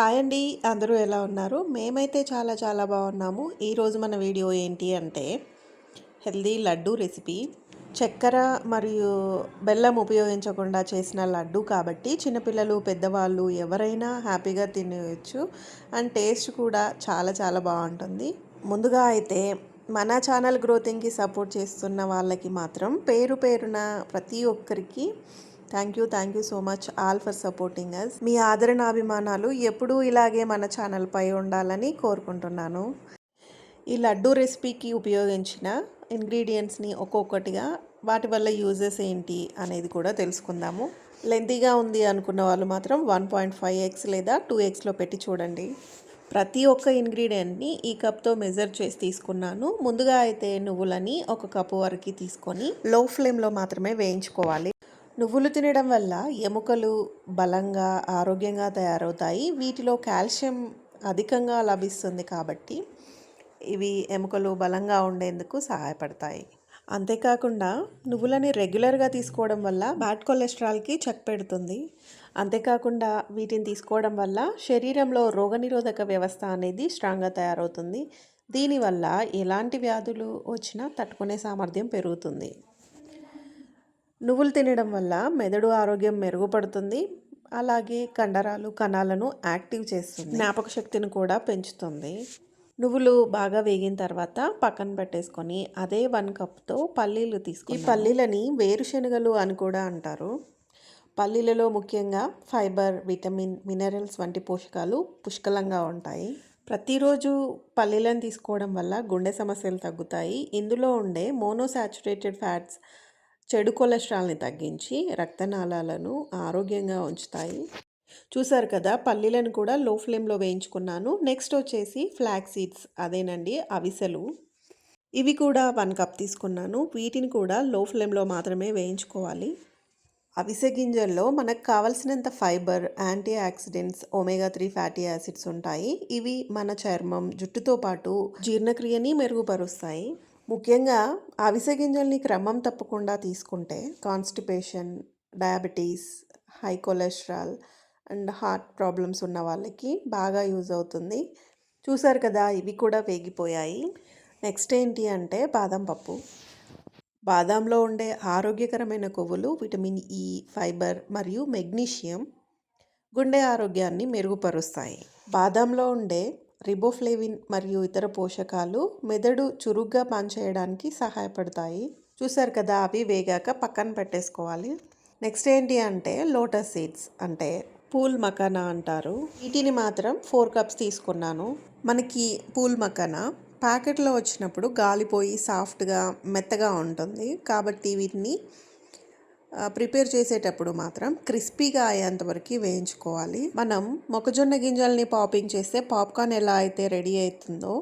Hi అండి అందరూ ఎలా ఉన్నారు? మేమైతే చాలా చాలా బాగున్నాము. ఈరోజు మన వీడియో ఏంటి అంటే హెల్దీ లడ్డు రెసిపీ. చక్కెర మరియు బెల్లం ఉపయోగించకుండా చేసిన లడ్డు కాబట్టి చిన్నపిల్లలు పెద్దవాళ్ళు ఎవరైనా హ్యాపీగా తినేయచ్చు అండ్ టేస్ట్ కూడా చాలా చాలా బాగుంటుంది. ముందుగా అయితే మన ఛానల్ గ్రోతింగ్కి సపోర్ట్ చేస్తున్న వాళ్ళకి మాత్రం పేరు పేరున ప్రతి ఒక్కరికి thank you thank you so much all for supporting us మీ ఆదరణ అభిమానాలు ఎప్పుడూ ఇలాగే మన ఛానల్పై ఉండాలని కోరుకుంటున్నాను. ఈ లడ్డు రెసిపీకి ఉపయోగించిన ఇంగ్రీడియంట్స్ని ఒక్కొక్కటిగా వాటి వల్ల యూజెస్ ఏంటి అనేది కూడా తెలుసుకుందాము. లెంతీగా ఉంది అనుకున్న వాళ్ళు మాత్రం వన్ పాయింట్ ఫైవ్ ఎక్స్ లేదా టూ ఎక్స్లో పెట్టి చూడండి. ప్రతి ఒక్క ఇంగ్రీడియంట్ని ఈ కప్తో మెజర్ చేసి తీసుకున్నాను. ముందుగా అయితే నువ్వులని ఒక కప్పు వరకు తీసుకొని లో ఫ్లేమ్లో మాత్రమే వేయించుకోవాలి. నువ్వులు తినడం వల్ల ఎముకలు బలంగా ఆరోగ్యంగా తయారవుతాయి. వీటిలో కాల్షియం అధికంగా లభిస్తుంది కాబట్టి ఇవి ఎముకలు బలంగా ఉండేందుకు సహాయపడతాయి. అంతేకాకుండా నువ్వులని రెగ్యులర్గా తీసుకోవడం వల్ల బ్యాడ్ కొలెస్ట్రాల్కి చెక్ పెడుతుంది. అంతేకాకుండా వీటిని తీసుకోవడం వల్ల శరీరంలో రోగనిరోధక వ్యవస్థ అనేది స్ట్రాంగ్గా తయారవుతుంది. దీనివల్ల ఎలాంటి వ్యాధులు వచ్చినా తట్టుకునే సామర్థ్యం పెరుగుతుంది. నువ్వులు తినడం వల్ల మెదడు ఆరోగ్యం మెరుగుపడుతుంది. అలాగే కండరాలు కణాలను యాక్టివ్ చేస్తుంది. జ్ఞాపక శక్తిని కూడా పెంచుతుంది. నువ్వులు బాగా వేగిన తర్వాత పక్కన పెట్టేసుకొని అదే వన్ కప్తో పల్లీలు తీసుకుని ఈ పల్లీలని వేరుశనగలు అని కూడా అంటారు. పల్లీలలో ముఖ్యంగా ఫైబర్ విటమిన్ మినరల్స్ వంటి పోషకాలు పుష్కలంగా ఉంటాయి. ప్రతిరోజు పల్లీలను తీసుకోవడం వల్ల గుండె సమస్యలు తగ్గుతాయి. ఇందులో ఉండే మోనోసాచురేటెడ్ ఫ్యాట్స్ చెడు కొలెస్ట్రాల్ని తగ్గించి రక్తనాళాలను ఆరోగ్యంగా ఉంచుతాయి. చూసారు కదా పల్లీలను కూడా లో ఫ్లేమ్లో వేయించుకున్నాను. నెక్స్ట్ వచ్చేసి ఫ్లాక్ సీడ్స్ అదేనండి అవిసెలు. ఇవి కూడా వన్ కప్ తీసుకున్నాను. వీటిని కూడా లో ఫ్లేమ్లో మాత్రమే వేయించుకోవాలి. అవిసె గింజల్లో మనకు కావలసినంత fibre antioxidants omega three fatty acids ఉంటాయి. ఇవి మన చర్మం జుట్టుతో పాటు జీర్ణక్రియని మెరుగుపరుస్తాయి. ముఖ్యంగా అవిసె గింజల్ని క్రమం తప్పకుండా తీసుకుంటే constipation diabetes high cholesterol and heart problems ఉన్న వాళ్ళకి బాగా యూజ్ అవుతుంది. చూసారు కదా ఇవి కూడా వేగిపోయాయి. నెక్స్ట్ ఏంటి అంటే బాదం పప్పు. బాదంలో ఉండే ఆరోగ్యకరమైన కొవ్వులు విటమిన్ ఈ ఫైబర్ మరియు మెగ్నీషియం గుండె ఆరోగ్యాన్ని మెరుగుపరుస్తాయి. బాదంలో ఉండే రిబోఫ్లేవిన్ మరియు ఇతర పోషకాలు మెదడు చురుగ్గా పనిచేయడానికి సహాయపడతాయి. చూసారు కదా అవి వేగాక పక్కన పెట్టేసుకోవాలి. నెక్స్ట్ ఏంటి అంటే లోటస్ సీడ్స్ అంటే పూల్ మకానా అంటారు. వీటిని మాత్రం ఫోర్ కప్స్ తీసుకున్నాను. మనకి పూల్ మకానా ప్యాకెట్లో వచ్చినప్పుడు గాలిపోయి సాఫ్ట్గా మెత్తగా ఉంటుంది. కాబట్టి వీటిని ప్రిపేర్ చేసేటప్పుడు మాత్రం క్రిస్పీగా అయ్యేంతవరకు వేయించుకోవాలి. మనం మొక్కజొన్న గింజల్ని పాపింగ్ చేస్తే పాప్కార్న్ ఎలా అయితే రెడీ అవుతుందో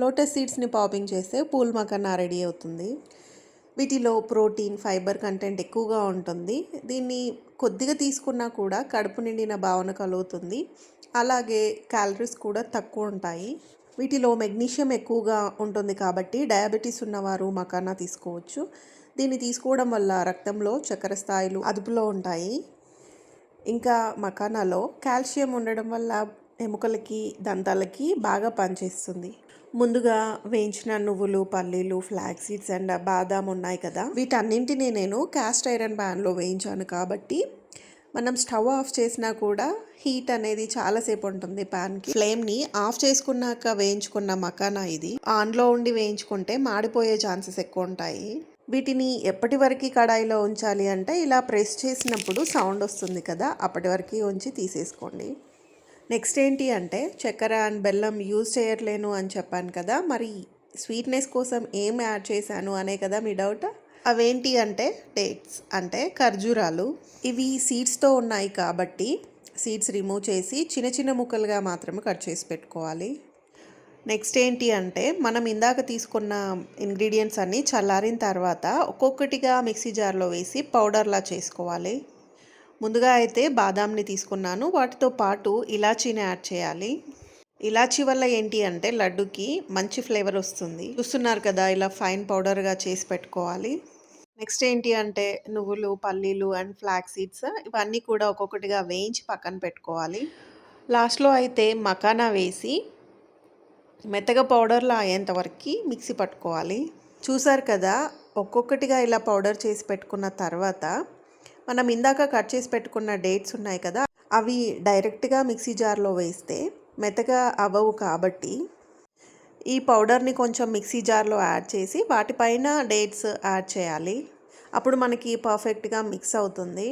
లోటస్ సీడ్స్ని పాపింగ్ చేస్తే పూల్ మకన్నా రెడీ అవుతుంది. వీటిలో ప్రోటీన్ ఫైబర్ కంటెంట్ ఎక్కువగా ఉంటుంది. దీన్ని కొద్దిగా తీసుకున్నా కూడా కడుపు నిండిన భావన కలుగుతుంది. అలాగే క్యాలరీస్ కూడా తక్కువ ఉంటాయి. వీటిలో మెగ్నీషియం ఎక్కువగా ఉంటుంది కాబట్టి డయాబెటీస్ ఉన్నవారు మకానా తీసుకోవచ్చు. దీన్ని తీసుకోవడం వల్ల రక్తంలో చక్కెర స్థాయిలు అదుపులో ఉంటాయి. ఇంకా మకానాలో కాల్షియం ఉండడం వల్ల ఎముకలకి దంతాలకి బాగా పనిచేస్తుంది. ముందుగా వేయించిన నువ్వులు పల్లీలు ఫ్లాక్ సీడ్స్ అండ్ బాదాం ఉన్నాయి కదా. వీటన్నింటినీ నేను క్యాస్ట్ ఐరన్ ప్యాన్లో వేయించాను కాబట్టి మనం స్టవ్ ఆఫ్ చేసినా కూడా హీట్ అనేది చాలాసేపు ఉంటుంది ప్యాన్కి ఫ్లేమ్ని ఆఫ్ చేసుకున్నాక వేయించుకున్న మకానా ఇది. ఆన్లో ఉండి వేయించుకుంటే మాడిపోయే ఛాన్సెస్ ఎక్కువ ఉంటాయి. వీటిని ఎప్పటి వరకు కడాయిలో ఉంచాలి అంటే ఇలా ప్రెస్ చేసినప్పుడు సౌండ్ వస్తుంది కదా అప్పటి వరకు ఉంచి తీసేసుకోండి. నెక్స్ట్ ఏంటి అంటే చక్కెర అండ్ బెల్లం యూజ్ చేయట్లేను అని చెప్పాను కదా మరి స్వీట్నెస్ కోసం ఏం యాడ్ చేశాను అనే కదా మీ డౌట్? అవేంటి అంటే డేట్స్ అంటే ఖర్జూరాలు. ఇవి సీడ్స్తో ఉన్నాయి కాబట్టి సీడ్స్ రిమూవ్ చేసి చిన్న చిన్న ముక్కలుగా మాత్రమే కట్ చేసి పెట్టుకోవాలి. నెక్స్ట్ ఏంటి అంటే మనం ఇందాక తీసుకున్న ఇంగ్రీడియంట్స్ అన్నీ చల్లారిన తర్వాత ఒక్కొక్కటిగా మిక్సీ జార్లో వేసి పౌడర్లా చేసుకోవాలి. ముందుగా అయితే బాదాంని తీసుకున్నాను. వాటితో పాటు ఇలాచీని యాడ్ చేయాలి. ఇలాచీ వల్ల ఏంటి అంటే లడ్డుకి మంచి ఫ్లేవర్ వస్తుంది. చూస్తున్నారు కదా ఇలా ఫైన్ పౌడర్గా చేసి పెట్టుకోవాలి. నెక్స్ట్ ఏంటి అంటే నువ్వులు పల్లీలు అండ్ ఫ్లాక్ సీడ్స్ ఇవన్నీ కూడా ఒక్కొక్కటిగా వేయించి పక్కన పెట్టుకోవాలి. లాస్ట్లో అయితే మకానా వేసి మెత్తగా పౌడర్లా అయ్యేంత వరకు మిక్సీ పట్టుకోవాలి. చూసారు కదా ఒక్కొక్కటిగా ఇలా పౌడర్ చేసి పెట్టుకున్న తర్వాత మనం ఇందాక కట్ చేసి పెట్టుకున్న డేట్స్ ఉన్నాయి కదా అవి డైరెక్ట్గా మిక్సీ జార్లో వేస్తే మెత్తగా అవ్వవు కాబట్టి ఈ పౌడర్ని కొంచెం మిక్సీ జార్లో యాడ్ చేసి వాటిపైన డేట్స్ యాడ్ చేయాలి. అప్పుడు మనకి పర్ఫెక్ట్గా మిక్స్ అవుతుంది.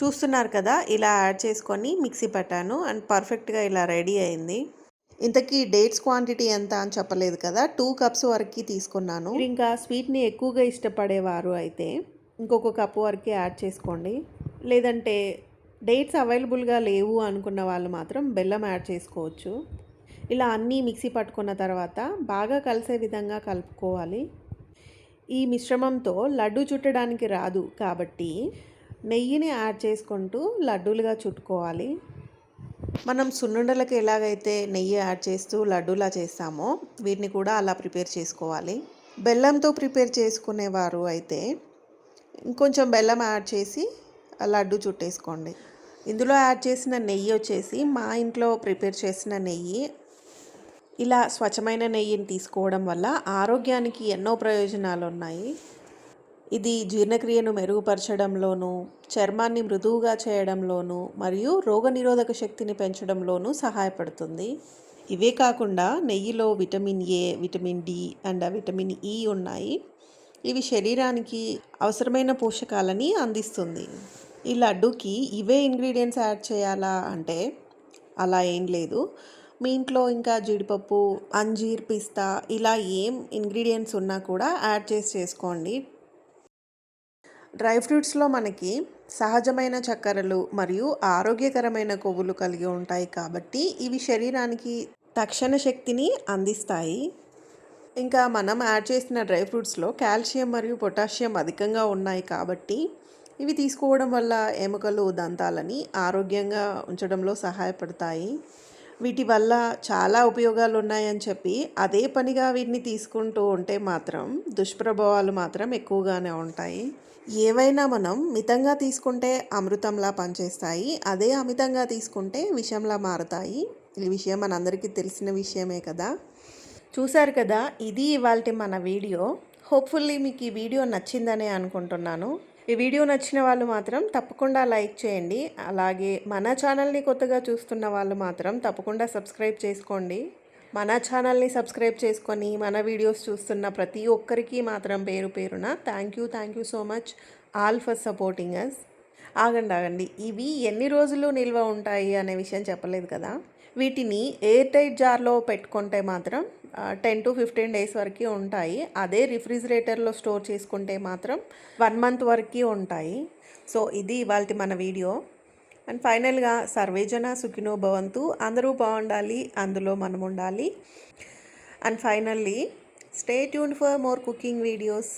చూస్తున్నారు కదా ఇలా యాడ్ చేసుకొని మిక్సీ పెట్టాను అండ్ పర్ఫెక్ట్గా ఇలా రెడీ అయింది. ఇంతకీ డేట్స్ క్వాంటిటీ ఎంత అని చెప్పలేదు కదా టూ కప్స్ వరకు తీసుకున్నాను. ఇంకా స్వీట్ని ఎక్కువగా ఇష్టపడేవారు అయితే ఇంకొక కప్పు వరకు యాడ్ చేసుకోండి. లేదంటే డేట్స్ అవైలబుల్గా లేవు అనుకున్న వాళ్ళు మాత్రం బెల్లం యాడ్ చేసుకోవచ్చు. ఇలా అన్నీ మిక్సీ పట్టుకున్న తర్వాత బాగా కలిసే విధంగా కలుపుకోవాలి. ఈ మిశ్రమంతో లడ్డు చుట్టడానికి రాదు కాబట్టి నెయ్యిని యాడ్ చేసుకుంటూ లడ్డూలుగా చుట్టుకోవాలి. మనం సున్నుండలకు ఎలాగైతే నెయ్యి యాడ్ చేస్తూ లడ్డూలా చేస్తామో వీటిని కూడా అలా ప్రిపేర్ చేసుకోవాలి. బెల్లంతో ప్రిపేర్ చేసుకునేవారు అయితే ఇంకొంచెం బెల్లం యాడ్ చేసి ఆ లడ్డు చుట్టేసుకోండి. ఇందులో యాడ్ చేసిన నెయ్యి వచ్చేసి మా ఇంట్లో ప్రిపేర్ చేసిన నెయ్యి ఇలా స్వచ్ఛమైన నెయ్యిని తీసుకోవడం వల్ల ఆరోగ్యానికి ఎన్నో ప్రయోజనాలు ఉన్నాయి ఇది జీర్ణక్రియను మెరుగుపరచడంలోనూ చర్మాన్ని మృదువుగా చేయడంలోనూ మరియు రోగనిరోధక శక్తిని పెంచడంలోనూ సహాయపడుతుంది. ఇవే కాకుండా నెయ్యిలో vitamin A vitamin D and vitamin E ఉన్నాయి. ఇవి శరీరానికి అవసరమైన పోషకాలని అందిస్తుంది. ఈ లడ్డూకి ఇవే ఇంగ్రీడియంట్స్ యాడ్ చేయాలా అంటే అలా ఏం లేదు. మీ ఇంట్లో ఇంకా జీడిపప్పు అంజీర్ పిస్తా ఇలా ఏం ఇంగ్రీడియంట్స్ ఉన్నా కూడా యాడ్ చేసి చేసుకోండి. డ్రై ఫ్రూట్స్లో మనకి సహజమైన చక్కెరలు మరియు ఆరోగ్యకరమైన కొవ్వులు కలిగి ఉంటాయి కాబట్టి ఇవి శరీరానికి తక్షణ శక్తిని అందిస్తాయి. ఇంకా మనం యాడ్ చేసిన డ్రై ఫ్రూట్స్లో కాల్షియం మరియు పొటాషియం అధికంగా ఉన్నాయి కాబట్టి ఇవి తీసుకోవడం వల్ల ఎముకలు దంతాలని ఆరోగ్యంగా ఉంచడంలో సహాయపడతాయి. వీటి వల్ల చాలా ఉపయోగాలు ఉన్నాయని చెప్పి అదే పనిగా వీటిని తీసుకుంటూ ఉంటే మాత్రం దుష్ప్రభావాలు మాత్రం ఎక్కువగానే ఉంటాయి. ఏవైనా మనం మితంగా తీసుకుంటే అమృతంలా పనిచేస్తాయి అదే అమితంగా తీసుకుంటే విషంలా మారుతాయి. ఈ విషయం మనందరికీ తెలిసిన విషయమే కదా. చూశారు కదా ఇది ఇవాళ మన వీడియో. హోప్ఫుల్లీ మీకు ఈ వీడియో నచ్చిందనే అనుకుంటున్నాను. ఈ వీడియో నచ్చిన వాళ్ళు మాత్రం తప్పకుండా లైక్ చేయండి. అలాగే మన ఛానల్ని కొత్తగా చూస్తున్న వాళ్ళు మాత్రం తప్పకుండా సబ్స్క్రైబ్ చేసుకోండి. మన ఛానల్ని సబ్స్క్రైబ్ చేసుకొని మన వీడియోస్ చూస్తున్న ప్రతి ఒక్కరికి మాత్రం పేరు పేరున thank you thank you so much all for supporting us ఆగండి ఆగండి. ఇవి ఎన్ని రోజులు నిల్వ ఉంటాయి అనే విషయం చెప్పలేదు కదా? వీటిని ఎయిర్ టైట్ జార్లో పెట్టుకుంటే మాత్రం టెన్ టు ఫిఫ్టీన్ డేస్ వరకు ఉంటాయి. అదే రిఫ్రిజిరేటర్లో స్టోర్ చేసుకుంటే మాత్రం వన్ మంత్ వరకు ఉంటాయి. సో ఇది ఇవాళ మన వీడియో అండ్ ఫైనల్గా సర్వేజన సుఖినో భవంతు. అందరూ బాగుండాలి అందులో మనం ఉండాలి and finally stay tuned for more cooking videos